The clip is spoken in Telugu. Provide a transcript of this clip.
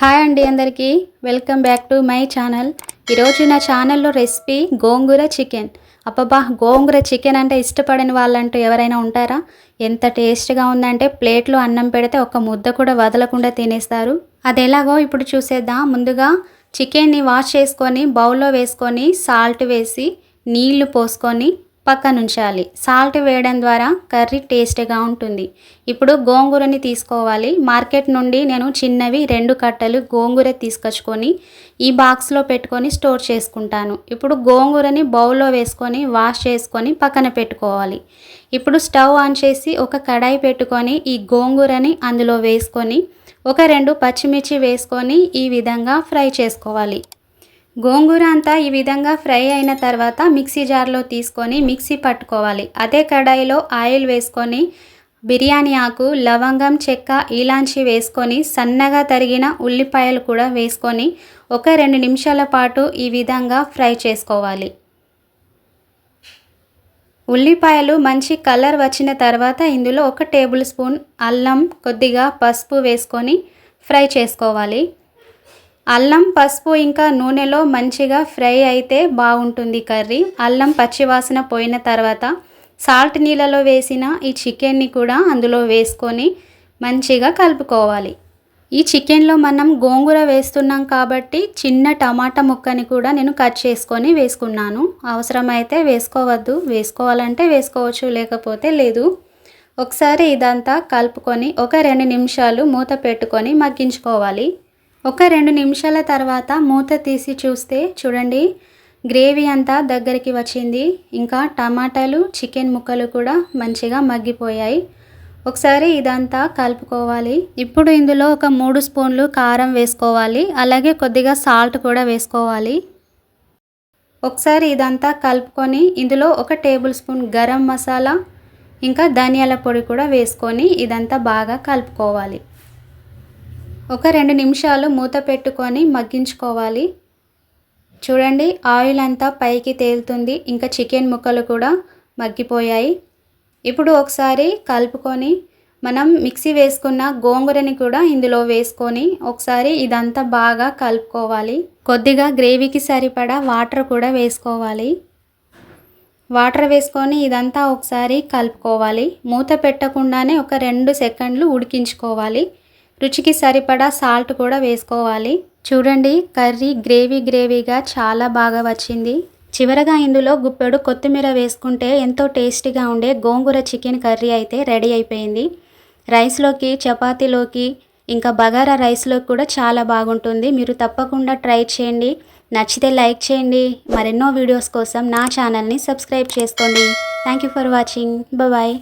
హాయ్ అండి అందరికీ. Welcome back to my channel. ఈరోజు నా ఛానల్లో రెసిపీ గోంగూర చికెన్. అబ్బబ్బా గోంగూర చికెన్ అంటే ఇష్టపడని వాళ్ళంటూ ఎవరైనా ఉంటారా? ఎంత టేస్ట్గా ఉందంటే ప్లేట్లో అన్నం పెడితే ఒక ముద్ద కూడా వదలకుండా తినేస్తారు. అది ఎలాగో ఇప్పుడు చూసేద్దాం. ముందుగా చికెన్ని వాష్ చేసుకొని బౌల్లో వేసుకొని సాల్ట్ వేసి నీళ్ళు పోసుకొని పక్కనుంచాలి. సాల్ట్ వేయడం ద్వారా కర్రీ టేస్ట్గా ఉంటుంది. ఇప్పుడు గోంగూరని తీసుకోవాలి. మార్కెట్ నుండి నేను చిన్నవి రెండు కట్టలు గోంగూర తీసుకొచ్చుకొని ఈ బాక్స్లో పెట్టుకొని స్టోర్ చేసుకుంటాను. ఇప్పుడు గోంగూరని బౌల్లో వేసుకొని వాష్ చేసుకొని పక్కన పెట్టుకోవాలి. ఇప్పుడు స్టవ్ ఆన్ చేసి ఒక కడాయి పెట్టుకొని ఈ గోంగూరని అందులో వేసుకొని ఒక రెండు పచ్చిమిర్చి వేసుకొని ఈ విధంగా ఫ్రై చేసుకోవాలి. గోంగూర అంతా ఈ విధంగా ఫ్రై అయిన తర్వాత మిక్సీ జార్లో తీసుకొని మిక్సీ పట్టుకోవాలి. అదే కడాయిలో ఆయిల్ వేసుకొని బిర్యానీ ఆకు లవంగం చెక్క ఇలాంచి వేసుకొని సన్నగా తరిగిన ఉల్లిపాయలు కూడా వేసుకొని ఒక రెండు నిమిషాల పాటు ఈ విధంగా ఫ్రై చేసుకోవాలి. ఉల్లిపాయలు మంచి కలర్ వచ్చిన తర్వాత ఇందులో ఒక టేబుల్ స్పూన్ అల్లం కొద్దిగా పసుపు వేసుకొని ఫ్రై చేసుకోవాలి. అల్లం పసుపు ఇంకా నూనెలో మంచిగా ఫ్రై అయితే బాగుంటుంది కర్రీ. అల్లం పచ్చివాసన పోయిన తర్వాత సాల్ట్ నీళ్ళలో వేసిన ఈ చికెన్ని కూడా అందులో వేసుకొని మంచిగా కలుపుకోవాలి. ఈ చికెన్లో మనం గోంగూర వేస్తున్నాం కాబట్టి చిన్న టమాటా ముక్కని కూడా నేను కట్ చేసుకొని వేసుకున్నాను. అవసరమైతే వేసుకోవద్దు వేసుకోవాలంటే వేసుకోవచ్చు లేకపోతే లేదు. ఒకసారి ఇదంతా కలుపుకొని ఒక రెండు నిమిషాలు మూత పెట్టుకొని మగ్గించుకోవాలి. ఒక రెండు నిమిషాల తర్వాత మూత తీసి చూస్తే చూడండి గ్రేవీ అంతా దగ్గరికి వచ్చింది. ఇంకా టమాటాలు చికెన్ ముక్కలు కూడా మంచిగా మగ్గిపోయాయి. ఒకసారి ఇదంతా కలుపుకోవాలి. ఇప్పుడు ఇందులో ఒక మూడు స్పూన్లు కారం వేసుకోవాలి. అలాగే కొద్దిగా సాల్ట్ కూడా వేసుకోవాలి. ఒకసారి ఇదంతా కలుపుకొని ఇందులో ఒక టేబుల్ స్పూన్ గరం మసాలా ఇంకా ధనియాల పొడి కూడా వేసుకొని ఇదంతా బాగా కలుపుకోవాలి. ఒక రెండు నిమిషాలు మూత పెట్టుకొని మగ్గించుకోవాలి. చూడండి ఆయిల్ అంతా పైకి తేలుతుంది. ఇంకా చికెన్ ముక్కలు కూడా మగ్గిపోయాయి. ఇప్పుడు ఒకసారి కలుపుకొని మనం మిక్సీ వేసుకున్న గోంగూరని కూడా ఇందులో వేసుకొని ఒకసారి ఇదంతా బాగా కలుపుకోవాలి. కొద్దిగా గ్రేవీకి సరిపడా వాటర్ కూడా వేసుకోవాలి. వాటర్ వేసుకొని ఇదంతా ఒకసారి కలుపుకోవాలి. మూత పెట్టకుండానే ఒక రెండు సెకండ్లు ఉడికించుకోవాలి. రుచికి సరిపడా సాల్ట్ కూడా వేసుకోవాలి. చూడండి కర్రీ గ్రేవీ గ్రేవీగా చాలా బాగా వచ్చింది. చివరగా ఇందులో గుప్పెడు కొత్తిమీర వేసుకుంటే ఎంతో టేస్టీగా ఉండే గోంగూర చికెన్ కర్రీ అయితే రెడీ అయిపోయింది. రైస్లోకి చపాతీలోకి ఇంకా బగారా రైస్లోకి కూడా చాలా బాగుంటుంది. మీరు తప్పకుండా ట్రై చేయండి. నచ్చితే లైక్ చేయండి. మరెన్నో వీడియోస్ కోసం నా ఛానల్ని సబ్స్క్రైబ్ చేసుకోండి. Thank you for watching. Bye.